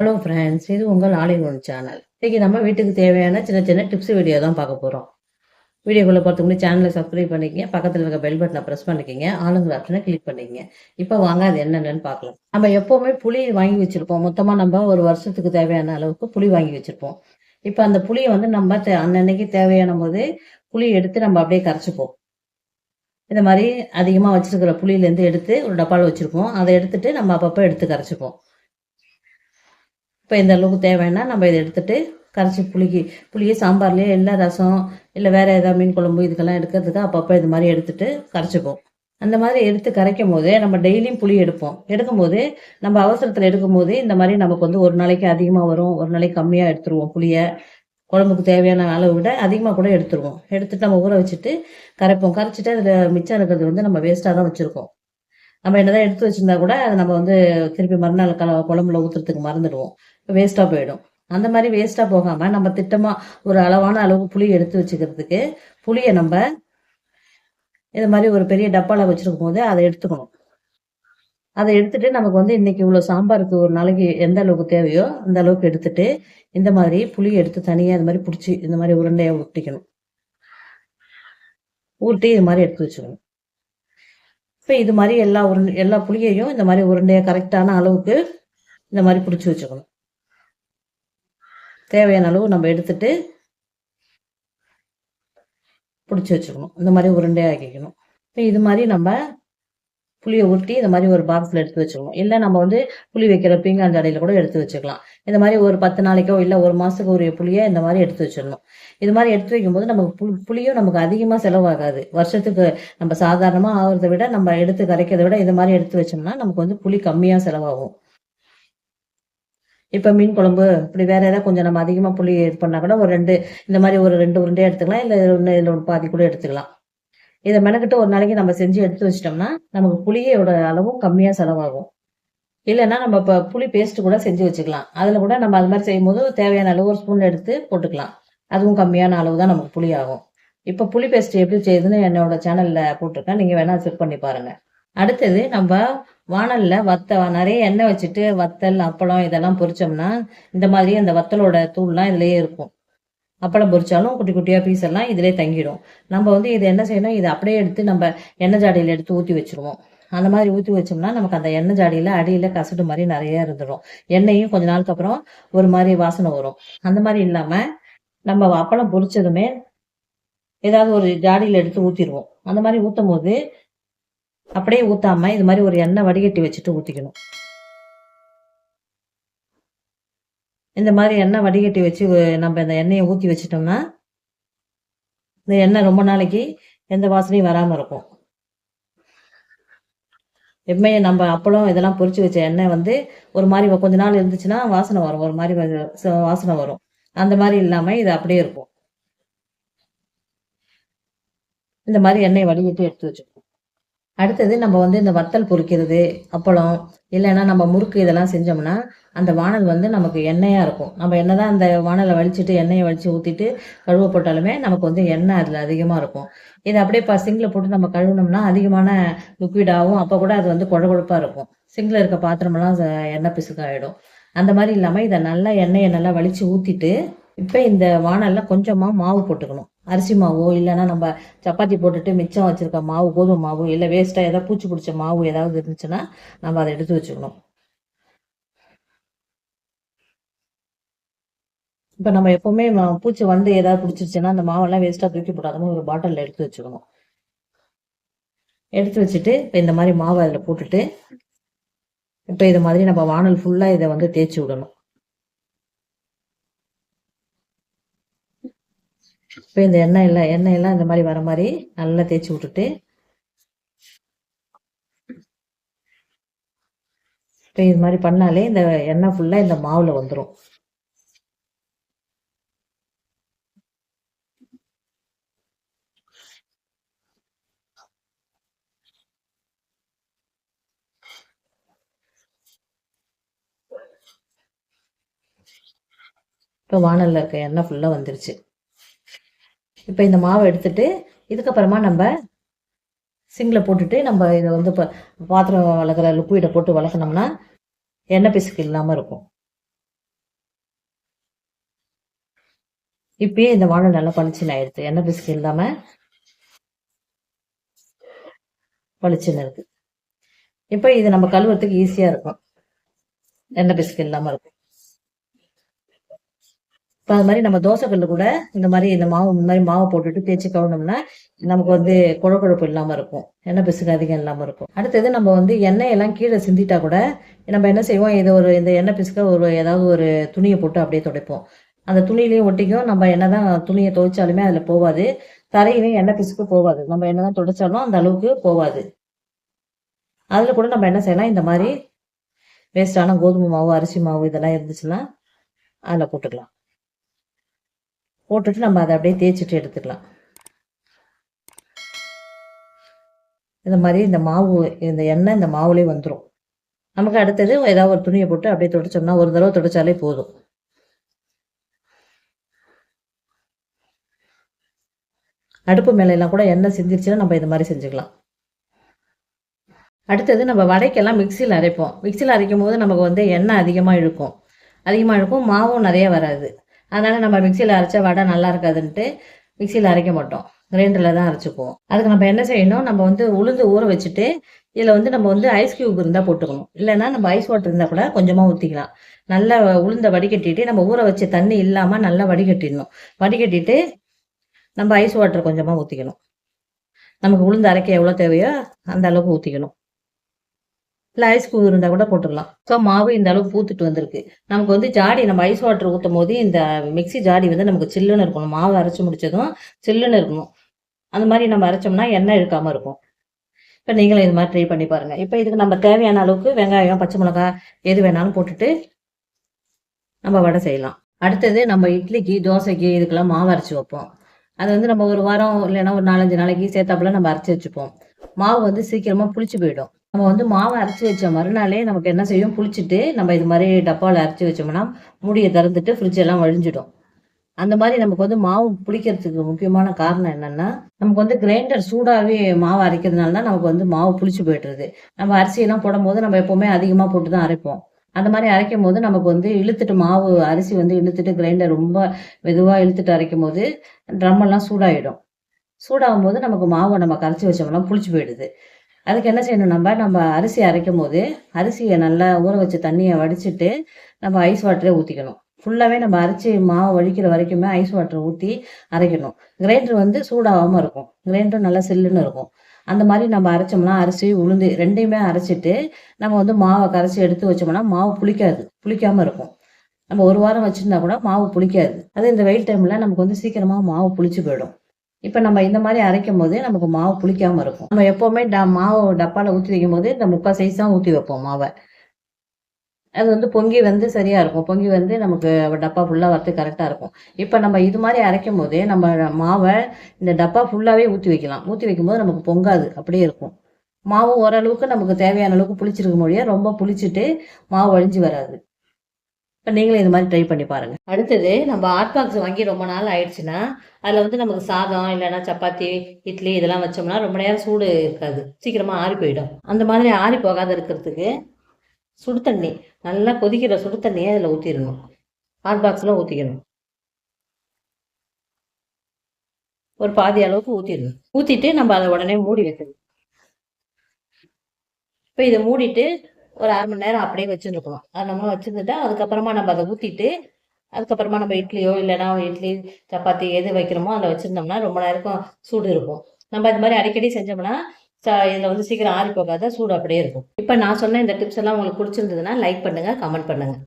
Hello friends இது உங்கள் ஆலின் one channel இன்றைக்கி நம்ம வீட்டுக்கு தேவையான சின்ன சின்ன டிப்ஸ் வீடியோ தான் பார்க்க போகிறோம் வீடியோக்குள்ளே பார்த்து முன்னாடி சேனலை சப்ஸ்கிரைப் பண்ணிக்கங்க. பக்கத்தில் இருக்க பெல் பட்டனை ப்ரெஸ் பண்ணிக்கங்க. ஆளுங்கிற ஆப்ஷனை கிளிக் பண்ணிக்கங்க. இப்போ வாங்க அது என்னென்னு பார்க்கலாம். நம்ம எப்போவுமே புளி வாங்கி வச்சுருப்போம். மொத்தமாக நம்ம ஒரு வருஷத்துக்கு தேவையான அளவுக்கு புளி வாங்கி வச்சுருப்போம். இப்போ அந்த புளியை வந்து நம்ம அன்னன்னைக்கு தேவையான போது புளி எடுத்து நம்ம அப்படியே கரைச்சிப்போம். இந்த மாதிரி அதிகமாக வச்சுருக்கிற புளியிலேருந்து எடுத்து ஒரு டப்பாவில் வச்சுருப்போம். அதை எடுத்துகிட்டு நம்ம அப்பப்போ எடுத்து கரைச்சிப்போம். இப்போ இந்த அளவுக்கு தேவைன்னா நம்ம இதை எடுத்துகிட்டு கரைச்சி புளிக்கு புளியை சாம்பார்லேயே இல்லை ரசம் இல்லை வேறு ஏதாவது மீன் குழம்பு இதுக்கெல்லாம் எடுக்கிறதுக்கு அப்பப்போ இது மாதிரி எடுத்துகிட்டு கரைச்சிப்போம். அந்த மாதிரி எடுத்து கரைக்கும் போது நம்ம டெய்லியும் புளி எடுப்போம். எடுக்கும்போது நம்ம அவசரத்தில் எடுக்கும்போது இந்த மாதிரி நமக்கு வந்து ஒரு நாளைக்கு அதிகமாக வரும். ஒரு நாளைக்கு கம்மியாக எடுத்துருவோம் புளியை. குழம்புக்கு தேவையான அளவு விட அதிகமாக கூட எடுத்துருவோம். எடுத்துட்டு நம்ம ஊற வச்சுட்டு கரைப்போம். கரைச்சிட்டு அதில் மிச்சம் இருக்கிறது வந்து நம்ம வேஸ்ட்டாக தான் வச்சுருக்கோம். நம்ம என்னதான் எடுத்து வச்சிருந்தா கூட அதை நம்ம வந்து திருப்பி மறுநாள் கல குழம்புல ஊத்துறதுக்கு மறந்துடுவோம். வேஸ்ட்டாக போயிடும். அந்த மாதிரி வேஸ்ட்டாக போகாமல் நம்ம திட்டமாக ஒரு அளவான அளவு புளி எடுத்து வச்சுக்கிறதுக்கு புளியை நம்ம இது மாதிரி ஒரு பெரிய டப்பாவில் வச்சுருக்கும் போது அதை எடுத்துக்கணும். அதை எடுத்துட்டு நமக்கு வந்து இன்னைக்கு இவ்வளோ சாம்பாருக்கு ஒரு நாளைக்கு எந்த அளவுக்கு தேவையோ அந்த அளவுக்கு எடுத்துட்டு இந்த மாதிரி புளியை எடுத்து தனியாக இந்த மாதிரி பிடிச்சி இந்த மாதிரி உருண்டையாக உருட்டிக்கணும் ஊட்டி இது மாதிரி எடுத்து வச்சுக்கணும். இப்போ இது மாதிரி எல்லா உருண்டை எல்லா புளியையும் இந்த மாதிரி உருண்டையை கரெக்டான அளவுக்கு இந்த மாதிரி பிடிச்சி வச்சுக்கணும். தேவையான அளவு நம்ம எடுத்துட்டு பிடிச்சி வச்சுக்கணும். இந்த மாதிரி உருண்டையாக ஆக்கிக்கணும். இப்போ இது மாதிரி நம்ம புளியை உருட்டி இந்த மாதிரி ஒரு பாக்ஸில் எடுத்து வச்சுக்கணும் இல்லை நம்ம வந்து புளி வைக்கிற பீங்கான் ஜடையில் கூட எடுத்து வச்சுக்கலாம். இந்த மாதிரி ஒரு பத்து நாளைக்கோ இல்லை ஒரு மாதத்துக்கு ஒரு புளியை இந்த மாதிரி எடுத்து வச்சிடணும். இது மாதிரி எடுத்து வைக்கும்போது நமக்கு புளி புளியும் நமக்கு அதிகமாக செலவாகாது. வருஷத்துக்கு நம்ம சாதாரணமாக ஆகிறத விட நம்ம எடுத்து கரைக்கிறத விட இது மாதிரி எடுத்து வச்சோம்னா நமக்கு வந்து புளி கம்மியாக செலவாகும். இப்போ மீன் குழம்பு இப்படி வேற ஏதாவது கொஞ்சம் நம்ம அதிகமாக புளி இது பண்ணால் கூட ஒரு ரெண்டு இந்த மாதிரி ஒரு ரெண்டு உருண்டையே எடுத்துக்கலாம். இல்லை ஒன்று இதில் ஒன்று பாதி கூட எடுத்துக்கலாம். இதை மெனக்கிட்டு ஒரு நாளைக்கு நம்ம செஞ்சு எடுத்து வச்சிட்டோம்னா நமக்கு புளியோட அளவும் கம்மியாக செலவாகும். இல்லைன்னா நம்ம இப்போ புளி பேஸ்ட் கூட செஞ்சு வச்சுக்கலாம். அதில் கூட நம்ம அது மாதிரி செய்யும் போது தேவையான அளவு ஒரு ஸ்பூன் எடுத்து போட்டுக்கலாம். அதுவும் கம்மியான அளவு தான் நமக்கு புளி ஆகும் இப்போ புளி பேஸ்ட் எப்படி செய்யுதுன்னு என்னோட சேனலில் போட்டிருக்கேன். நீங்கள் வேணால் செக் பண்ணி பாருங்கள் அடுத்தது நம்ம வானலில் வத்த நிறைய எண்ணெய் வச்சுட்டு வத்தல் அப்பளம் இதெல்லாம் பொரிச்சோம்னா இந்த மாதிரி அந்த வத்தலோட தூள்லாம் இதுலேயே இருக்கும். அப்பளம் பொரிச்சாலும் குட்டி குட்டியாக பீஸ் எல்லாம் இதிலே தங்கிடும். நம்ம வந்து இது என்ன செய்யணும்? இதை அப்படியே எடுத்து நம்ம எண்ணெய் ஜாடியில் எடுத்து ஊற்றி வச்சுருவோம். அந்த மாதிரி ஊற்றி வச்சோம்னா நமக்கு அந்த எண்ணெய் ஜாடியில் அடியில் கசடு மாதிரி நிறைய இருந்துடும் எண்ணெயும் கொஞ்ச நாளுக்கு அப்புறம் ஒரு மாதிரி வாசனை வரும். அந்த மாதிரி இல்லாமல் நம்ம அப்பளம் பொரிச்சதுமே ஏதாவது ஒரு ஜாடியில் எடுத்து ஊற்றிடுவோம் அந்த மாதிரி ஊற்றும் போது அப்படியே ஊற்றாமல் இது மாதிரி ஒரு எண்ணெய் வடிகட்டி வச்சுட்டு ஊற்றிக்கணும் இந்த மாதிரி எண்ணெய் வடிகட்டி வச்சு நம்ம இந்த எண்ணெயை ஊற்றி வச்சிட்டோம்னா இந்த எண்ணெய் ரொம்ப நாளைக்கு எந்த வாசனையும் வராமல் இருக்கும். எப்பவுமே நம்ம அப்பளம் இதெல்லாம் பொறிச்சு வச்ச எண்ணெய் வந்து ஒரு மாதிரி கொஞ்ச நாள் இருந்துச்சுன்னா வாசனை வரும். ஒரு மாதிரி வாசனை வரும். அந்த மாதிரி இல்லாமல் இது அப்படியே இருக்கும். இந்த மாதிரி எண்ணெயை வடிகட்டி எடுத்து வச்சுக்கணும். அடுத்தது நம்ம வந்து இந்த வத்தல் பொறிக்கிறது அப்பளம் இல்லைன்னா நம்ம முறுக்கு இதெல்லாம் செஞ்சோம்னா அந்த வானல் வந்து நமக்கு எண்ணெயாக இருக்கும். நம்ம என்ன தான் அந்த வானலை வலிச்சுட்டு எண்ணெயை வலிச்சு ஊற்றிட்டு கழுவ போட்டாலுமே நமக்கு வந்து எண்ணெய் அதில் அதிகமாக இருக்கும். இதை அப்படியே இப்போ சிங்கில் போட்டு நம்ம கழுவினோம்னா அதிகமான லிக்விடாகவும் அப்போ கூட அது வந்து குழகுழப்பாக இருக்கும். சிங்கில் இருக்க பாத்திரமெல்லாம் எண்ணெய் பிசுக்காயிடும். அந்த மாதிரி இல்லாமல் இதை நல்லா எண்ணெயை நல்லா வலிச்சு ஊற்றிட்டு இப்போ இந்த வானலில் கொஞ்சமாக மாவு போட்டுக்கணும். அரிசி மாவோ இல்லைன்னா நம்ம சப்பாத்தி போட்டுட்டு மிச்சம் வச்சுருக்க மாவு கோதுமை மாவு இல்லை வேஸ்ட்டாக ஏதாவது பூச்சி பிடிச்ச மாவு ஏதாவது இருந்துச்சுன்னா நம்ம அதை எடுத்து வச்சுக்கணும். இப்போ நம்ம எப்போவுமே பூச்சி வந்து ஏதாவது பிடிச்சிருச்சுன்னா அந்த மாவெல்லாம் வேஸ்ட்டாக தூக்கி போடாதமோ ஒரு பாட்டிலில் எடுத்து வச்சுக்கணும். எடுத்து வச்சுட்டு இப்போ இந்த மாதிரி மாவை அதில் போட்டுட்டு இப்போ இது மாதிரி நம்ம வானல் ஃபுல்லாக இதை வந்து தேய்ச்சி விடணும். இப்போ இந்த எண்ணெய் எல்லாம் எண்ணெய் எல்லாம் இந்த மாதிரி வர மாதிரி நல்லா தேய்ச்சி விட்டுட்டு. இப்போ இது மாதிரி பண்ணாலே இந்த எண்ணெய் ஃபுல்லாக இந்த மாவில் வந்துடும் இப்போ வானலில் இருக்க எண்ணெய் ஃபுல்லாக வந்துருச்சு. இப்போ இந்த மாவை எடுத்துட்டு இதுக்கப்புறமா நம்ம சிங்கில் போட்டுட்டு நம்ம இதை வந்து இப்போ பாத்திரம் வளர்க்குற லிக்விடை போட்டு வளர்க்கணும்னா எண்ணெய் பிசுக்கு இல்லாமல் இருக்கும். இப்பயே இந்த வாழை நல்லா பளிச்சுன்னு ஆயிடுது. எண்ணெய் பிசுக்கு இல்லாமல் பளிச்சுன்னு இருக்கு. இப்போ இது நம்ம கழுவுறதுக்கு ஈஸியாக இருக்கும். எண்ணெய் பிசுக்கு இல்லாமல் இருக்கும். இப்போ அது மாதிரி நம்ம தோசைக்கல்ல கூட இந்த மாதிரி இந்த மாவு இந்த மாதிரி மாவை போட்டுட்டு தேய்ச்சி கவுனோம்னா நமக்கு வந்து குழக்குழப்பு இல்லாமல் இருக்கும். எண்ணெய் பிசுக்கு அதிகம் இல்லாமல் இருக்கும். அடுத்தது நம்ம வந்து எண்ணெய் எல்லாம் கீழே சிந்திட்டா கூட நம்ம என்ன செய்வோம்? இது ஒரு இந்த எண்ணெய் பிசுக்க ஒரு ஏதாவது ஒரு துணியை போட்டு அப்படியே துடைப்போம். அந்த துணியிலையும் ஒட்டிக்கும். நம்ம என்னதான் துணியை துவைச்சாலுமே அதில் போகாது. தரையிலையும் எண்ணெய் பிசுக்கு போகாது. நம்ம என்னதான் துடைச்சாலும் அந்த அளவுக்கு போகாது. அதில் கூட நம்ம என்ன செய்யலாம்? இந்த மாதிரி வேஸ்டான கோதுமை மாவு அரிசி மாவு இதெல்லாம் இருந்துச்சுன்னா அதில் போட்டுக்கலாம். போட்டுட்டு நம்ம அதை அப்படியே தேய்ச்சிட்டு எடுத்துக்கலாம். இந்த மாதிரி இந்த மாவு இந்த எண்ணெய் இந்த மாவுலேயே வந்துடும் நமக்கு அடுத்தது ஏதாவது ஒரு துணியை போட்டு அப்படியே துடைச்சோம்னா ஒரு தடவை துடைச்சாலே போதும். அடுப்பு மேலையெல்லாம் கூட எண்ணெய் சிந்திருச்சுன்னா நம்ம இந்த மாதிரி செஞ்சுக்கலாம். அடுத்தது நம்ம வடைக்கெல்லாம் மிக்சியில் அரைப்போம். மிக்சியில் அரைக்கும் போது நமக்கு வந்து எண்ணெய் அதிகமாக இழுக்கும். அதிகமாக இழுக்கும் மாவும் நிறைய வராது. அதனால் நம்ம மிக்சியில் அரைச்சா வடை நல்லா இருக்காதுன்ட்டு மிக்சியில் அரைக்க மாட்டோம். கிரைண்டரில் தான் அரைச்சிக்குவோம். அதுக்கு நம்ம என்ன செய்யணும்? நம்ம வந்து உளுந்து ஊற வச்சுட்டு இதில் வந்து நம்ம வந்து ஐஸ் கியூப் இருந்தால் போட்டுக்கணும். இல்லைன்னா நம்ம ஐஸ் வாட்டர் இருந்தால் கூட கொஞ்சமாக ஊற்றிக்கலாம் நல்லா உளுந்த வடிகட்டிட்டு நம்ம ஊற வச்ச தண்ணி இல்லாமல் நல்லா வடிகட்டிடணும். வடிகட்டிட்டு நம்ம ஐஸ் வாட்டர் கொஞ்சமாக ஊற்றிக்கணும் நமக்கு உளுந்து அரைக்க எவ்வளோ தேவையோ அந்த அளவுக்கு ஊற்றிக்கணும் இல்லை ஐஸ் கூ இருந்தால் கூட போட்டுடலாம் ஸோ மாவு இந்த அளவு பூத்துட்டு வந்திருக்கு. நமக்கு வந்து ஜாடி நம்ம ஐஸ் வாட்டர் ஊற்றும் போது இந்த மிக்சி ஜாடி வந்து நமக்கு சில்லுன்னு இருக்கணும். மாவு அரைச்சி முடிச்சதும் சில்லுன்னு இருக்கணும். அந்த மாதிரி நம்ம அரைச்சோம்னா எண்ணெய் இழுக்காமல் இருக்கும். இப்போ நீங்களும் இது மாதிரி ட்ரை பண்ணி பாருங்கள் இப்போ இதுக்கு நம்ம தேவையான அளவுக்கு வெங்காயம் பச்சை மிளகா எது வேணாலும் போட்டுட்டு நம்ம வடை செய்யலாம். அடுத்தது நம்ம இட்லிக்கு தோசைக்கு இதுக்கெல்லாம் மாவு அரைச்சி வைப்போம். அது வந்து நம்ம ஒரு வாரம் இல்லைன்னா ஒரு நாலஞ்சு நாளைக்கு சேர்த்தாப்புல நம்ம அரைச்சி வச்சுப்போம். மாவு வந்து சீக்கிரமாக புளிச்சு போயிடும். நம்ம வந்து மாவை அரைச்சி வச்ச மறுநாளே நமக்கு என்ன செய்யும்? புளிச்சுட்டு நம்ம இது மாதிரி டப்பாவில் அரைச்சி வச்சோம்னா மூடியை திறந்துட்டு ஃப்ரிட்ஜ் எல்லாம் வழிஞ்சிடும். அந்த மாதிரி நமக்கு வந்து மாவு புளிக்கிறதுக்கு முக்கியமான காரணம் என்னன்னா நமக்கு வந்து கிரைண்டர் சூடாகவே மாவு அரைக்கிறதுனால தான் நமக்கு வந்து மாவு புளிச்சு போய்ட்டுருது நம்ம அரிசியெல்லாம் போடும்போது நம்ம எப்போவுமே அதிகமாக போட்டு தான் அரைப்போம். அந்த மாதிரி அரைக்கும் போது நமக்கு வந்து இழுத்துட்டு மாவு அரிசி வந்து இழுத்துட்டு கிரைண்டர் ரொம்ப மெதுவாக இழுத்துட்டு அரைக்கும் போது ட்ரம்மெல்லாம் சூடாகிடும் சூடாகும் போது நமக்கு மாவை நம்ம கரைச்சி வச்சோம்னா புளிச்சு போயிடுது. அதுக்கு என்ன செய்யணும்? நம்ம நம்ம அரிசி அரைக்கும் போது அரிசியை நல்லா ஊற வச்ச தண்ணியை வடிச்சிட்டு நம்ம ஐஸ் வாட்டரே ஊற்றிக்கணும் ஃபுல்லாகவே நம்ம அரைச்சி மாவு வடிக்கிற வரைக்குமே ஐஸ் வாட்டர் ஊற்றி அரைக்கணும். கிரைண்டர் வந்து சூடாகாமல் இருக்கும். கிரைண்டர் நல்லா சில்லுன்னு இருக்கும். அந்த மாதிரி நம்ம அரைச்சோம்னா அரிசி உளுந்து ரெண்டையுமே அரைச்சிட்டு நம்ம வந்து மாவை கரைச்சி எடுத்து வச்சோம்னா மாவு புளிக்காது. புளிக்காமல் இருக்கும். நம்ம ஒரு வாரம் வச்சுருந்தா கூட மாவு புளிக்காது. அது இந்த வெயில் டைமில் நமக்கு வந்து சீக்கிரமாக மாவு புளிச்சு போயிடும். இப்போ நம்ம இந்த மாதிரி அரைக்கும் போது நமக்கு மாவு புளிக்காமல் இருக்கும். நம்ம எப்போவுமே ட மாவு டப்பாவில் ஊற்றி வைக்கும் போது இந்த முக்கால் சைஸ் தான் ஊற்றி வைப்போம் மாவை. அது வந்து பொங்கி வந்து சரியாக இருக்கும். பொங்கி வந்து நமக்கு டப்பா ஃபுல்லாக வரது கரெக்டாக இருக்கும். இப்போ நம்ம இது மாதிரி அரைக்கும் போதே நம்ம மாவை இந்த டப்பா ஃபுல்லாகவே ஊற்றி வைக்கலாம். ஊற்றி வைக்கும்போது நமக்கு பொங்காது. அப்படியே இருக்கும். மாவு ஓரளவுக்கு நமக்கு தேவையான அளவுக்கு புளிச்சிருக்க முடியாது. ரொம்ப புளிச்சிட்டு மாவு வழிஞ்சு வராது. இப்போ நீங்களும் இது மாதிரி ட்ரை பண்ணி பாருங்கள் அடுத்தது நம்ம ஹாட் பாக்ஸ் வாங்கி ரொம்ப நாள் ஆயிடுச்சுன்னா அதில் வந்து நமக்கு சாதம் இல்லைன்னா சப்பாத்தி இட்லி இதெல்லாம் வச்சோம்னா ரொம்ப நேரம் சூடு இருக்காது. சீக்கிரமாக ஆறி போயிடும். அந்த மாதிரி ஆறி போகாத இருக்கிறதுக்கு சுடு தண்ணி நல்லா கொதிக்கிற சுடு தண்ணியை அதில் ஊற்றிடணும் ஹாட் பாக்ஸில் ஊற்றிக்கணும் ஒரு பாதி அளவுக்கு ஊற்றிடணும் ஊற்றிட்டு நம்ம அதை உடனே மூடி வைக்கணும். இப்போ இதை மூடிட்டு ஒரு அரை மணி நேரம் அப்படியே வச்சுருக்கணும். அது நம்ம வச்சுருந்துட்டா அதுக்கப்புறமா நம்ம அதை ஊற்றிட்டு அதுக்கப்புறமா நம்ம இட்லியோ இல்லைன்னா இட்லி சப்பாத்தி எது வைக்கிறோமோ அதில் வச்சுருந்தோம்னா ரொம்ப நேரம் சூடு இருக்கும். நம்ம இது மாதிரி அடிக்கடி செஞ்சோம்னா இதில் வந்து சீக்கிரம் ஆறி போகாத சூடு அப்படியே இருக்கும். இப்போ நான் சொன்ன இந்த டிப்ஸ் எல்லாம் உங்களுக்கு பிடிச்சிருந்ததுன்னா லைக் பண்ணுங்கள் கமெண்ட் பண்ணுங்கள்